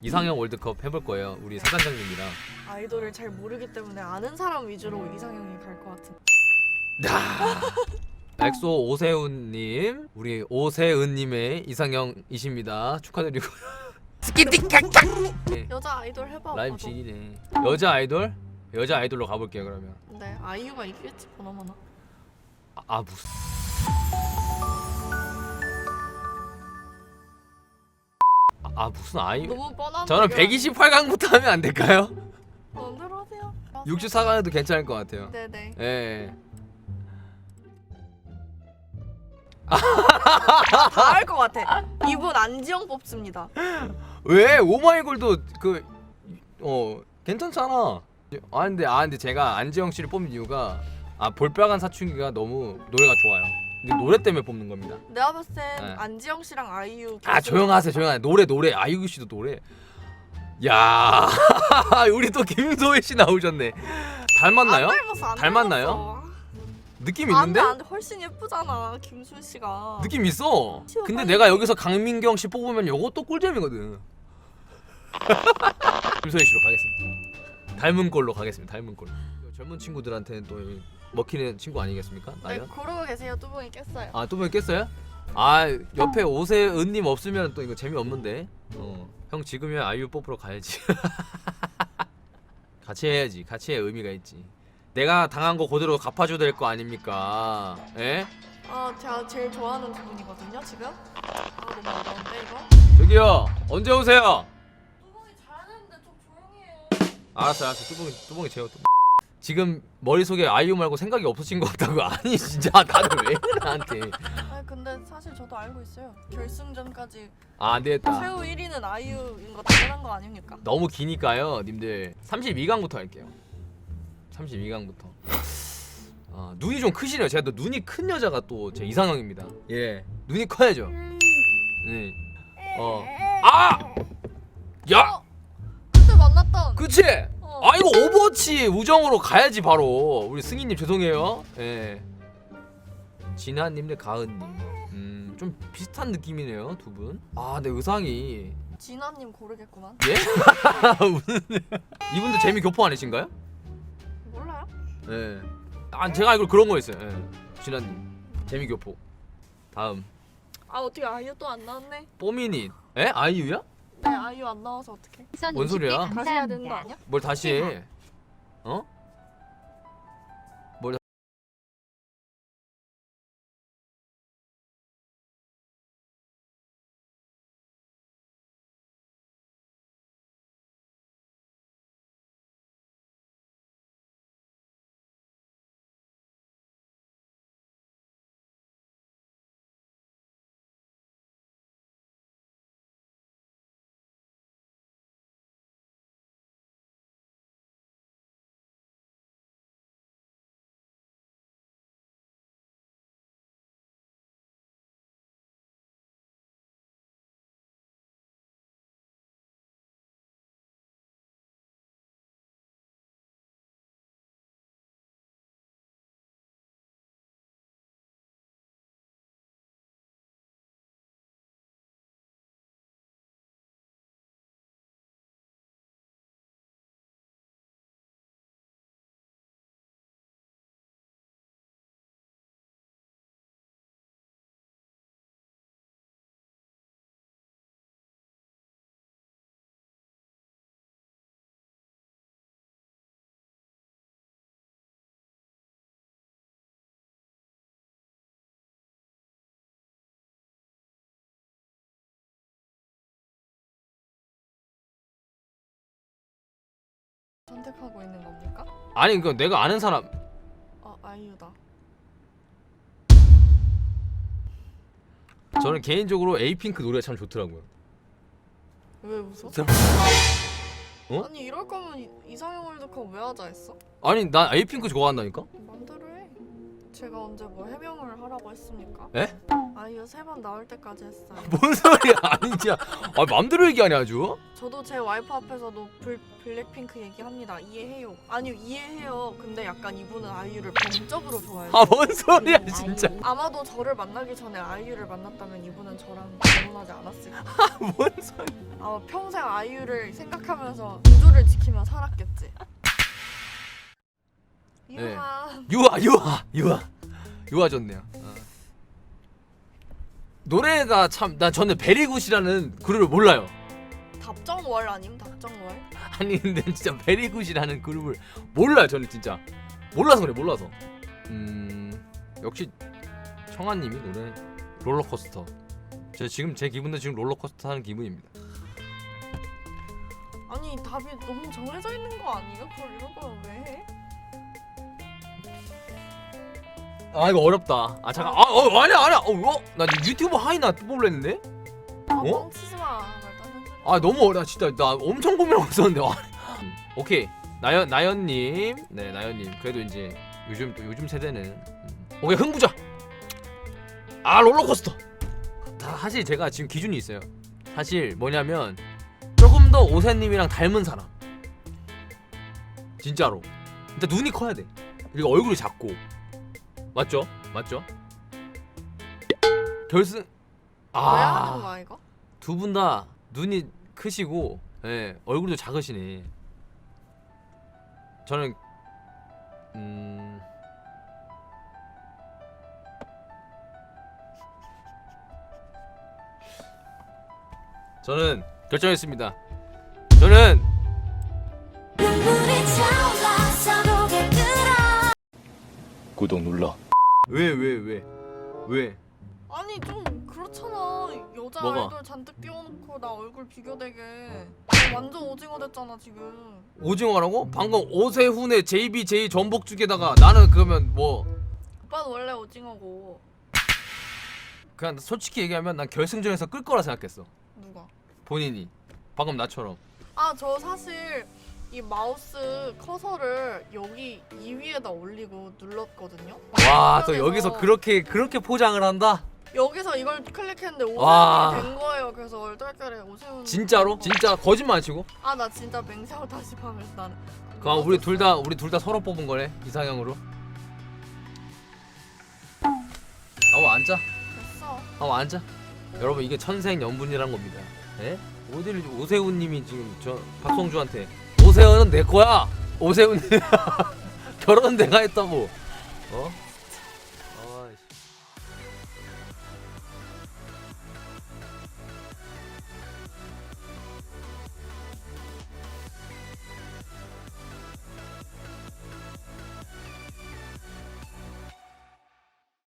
이상형 월드컵 해볼 거예요. 우리 사단장님이랑. 아이돌을 잘 모르기 때문에 아는 사람 위주로 이상형이 갈 것 같은. 엑소 오세훈님, 우리 오세은님의 이상형이십니다. 축하드리고. 여자 아이돌 해봐. 라임 오빠도. 지리네. 여자 아이돌? 여자 아이돌로 가볼게요 그러면. 네 아이유가 이기겠지 보나마나. 아, 아 무슨? 아, 아 무슨 아이? 너무 뻔한. 저는 128강부터 하면 안 될까요? 마음대로 하세요. 64강에도 괜찮을 것 같아요. 네네. 예. 다 할 것 같아. 이분 안지영 뽑습니다. 왜 오마이걸도 그어 괜찮잖아. 아 근데 아 근데 제가 안지영 씨를 뽑는 이유가 아 볼빨간 사춘기가 너무 노래가 좋아요. 근데 노래 때문에 뽑는 겁니다. 내가 봤을 땐 네. 안지영 씨랑 아이유. 아 조용하세요 조용하세요 노래 노래 아이유 씨도 노래. 야 우리 또 김소희 씨 나오셨네. 닮았나요? 안 닮았어. 안 닮았나요? 닮았어. 느낌 안돼 있는데? 안돼 훨씬 예쁘잖아 김순 씨가. 느낌 있어. 치워, 근데 빨리. 내가 여기서 강민경 씨 뽑으면 이것도 꿀잼이거든. 김소희 씨로 가겠습니다. 닮은 걸로 가겠습니다. 닮은 걸로. 젊은 친구들한테는 또 먹히는 친구 아니겠습니까? 네 나이가? 고르고 계세요. 뚜껑이 깼어요. 아, 또분 깼어요? 아, 옆에 오세은님 없으면 또 이거 재미없는데. 어, 형 지금이야 아이유 뽑으러 가야지. 같이 해야지. 같이 해야 의미가 있지. 내가 당한 거 그대로 갚아줘야 될 거 아닙니까? 예? 아 제가 제일 좋아하는 두 분이거든요 지금. 아 너무 어려운데 이거. 저기요, 언제 오세요? 뚜껑이 잘하는데 좀 조용히 해. 알았어, 알았어. 뚜껑이, 뚜껑이 재워. 지금 머릿속에 아이유 말고 생각이 없어진 것 같다고. 아니, 진짜 다들 왜 나한테. 아니 근데 사실 저도 알고 있어요. 결승전까지 아, 안 되겠다. 최후 1위는 아이유인 거 당연한 거 아닙니까? 너무 기니까요, 님들. 32강부터 할게요. 32강부터. 아, 눈이 좀 크시네요. 제가 또 눈이 큰 여자가 또 제 이상형입니다. 예. 눈이 커야죠. 네. 어. 아! 야! 어, 그때 만났던. 그치? 이거 오버워치 우정으로 가야지, 바로. 우리 승희님 죄송해요. 예. 진아님 대 가은님. 음, 좀 비슷한 느낌이네요, 두 분. 아, 근데 의상이. 진아님 고르겠구만. 예? 이분들 재미 교포 아니신가요? 몰라요? 예. 아 제가 알기로 그런 거 있어요. 예. 진아님 재미 교포. 다음 아 어떻게 아이유 또 안 나왔네? 뽀미닛. 에? 아이유야? 네 아이유 안 나와서 어떡해? 뭔 소리야? 다시 해야 되는 거 아니야? 뭘 다시 해? 어? 선택하고 있는 겁니까? 아니 그 내가 아는 사람. 아 아이유다. 저는 개인적으로 에이핑크 노래가 참 좋더라고요. 왜 웃어? 어? 아니 이럴 거면 이- 이상형 월드컵 왜 하자 했어? 아니 난 에이핑크 좋아한다니까. 맘대로 해. 제가 언제 뭐 해명을 하라고 했습니까? 에? 아이유 세번 나올 때까지 했어요. 뭔 소리야 아니지 아 맘대로 얘기하냐 아주 저도 제 와이프 앞에서도 블, 블랙핑크 얘기합니다. 이해해요. 아니요 이해해요. 근데 약간 이분은 아이유를 병적으로 좋아해요. 아 뭔 소리야 진짜 아마도 저를 만나기 전에 아이유를 만났다면 이분은 저랑 결혼하지 않았을 거예요. 뭔 소리 아마 평생 아이유를 생각하면서 우주를 지키며 살았겠지. 네. 이하 유아 유아 유아 유아 좋네요 어. 노래가 참 나 저는 베리굿이라는 그룹을 몰라요 답정월 아님 답정월? 아니 근데 진짜 베리굿이라는 그룹을 몰라요 저는 진짜 몰라서 그래 몰라서 음 역시 청아님이 노래 롤러코스터 제 지금 제 기분도 지금 롤러코스터 하는 기분입니다 아니 답이 너무 정해져 있는 거 아니에요? 그걸 이런 걸왜 해? 아 이거 어렵다. 아 잠깐. 아 어, 아니야 아니야. 어, 어? 나 유튜브 하이나 뽑으려 했는데? 아 어? 뻥치지 마. 말도 안 되는 아 너무 어려. 진짜 나 엄청 고민하고 있었는데. 와. 오케이. 나연 나연님. 네 나연님. 그래도 이제 요즘 또 요즘 세대는. 음. 오케이 흥부자. 아 롤러코스터. 다 사실 제가 지금 기준이 있어요. 사실 뭐냐면 조금 더 오세님이랑 닮은 사람. 진짜로. 일단 눈이 커야 돼. 그리고 얼굴이 작고 맞죠 맞죠 결승 하는 아 거야 이거? 두 분 다 눈이 크시고 예, 얼굴도 작으시네. 저는 음 저는 결정했습니다. 저는 구독 눌러. 왜 왜 왜 왜? 아니 좀 그렇잖아. 여자 뭐가? 아이돌 잔뜩 띄워놓고 나 얼굴 비교되게. 나 완전 오징어 됐잖아 지금. 오징어라고? 방금 오세훈의 JBJ 전복죽에다가 나는 그러면 뭐 오빠는 원래 오징어고 그냥 솔직히 얘기하면 난 결승전에서 끌 거라 생각했어. 누가? 본인이 방금 나처럼. 아 저 사실 이 마우스 커서를 여기 이 위에다 올리고 눌렀거든요. 와 또 여기서 그렇게 그렇게 포장을 한다? 여기서 이걸 클릭했는데 와. 오세훈이 된 거예요. 그래서 얼떨결에 오세훈. 진짜로? 진짜 거짓말 안 치고? 아나 진짜 맹세하고 다시 방에서 나는. 그럼 우리 둘 다 우리 둘 다 서로 뽑은 거네 이상형으로. 한번 앉자. 됐어. 한번 앉자. 여러분 이게 천생 연분이란 겁니다. 예? 어디를 오세훈님이 지금 저 박성주한테 오세훈은 내 거야. 오세훈 결혼 내가 했다고. 어?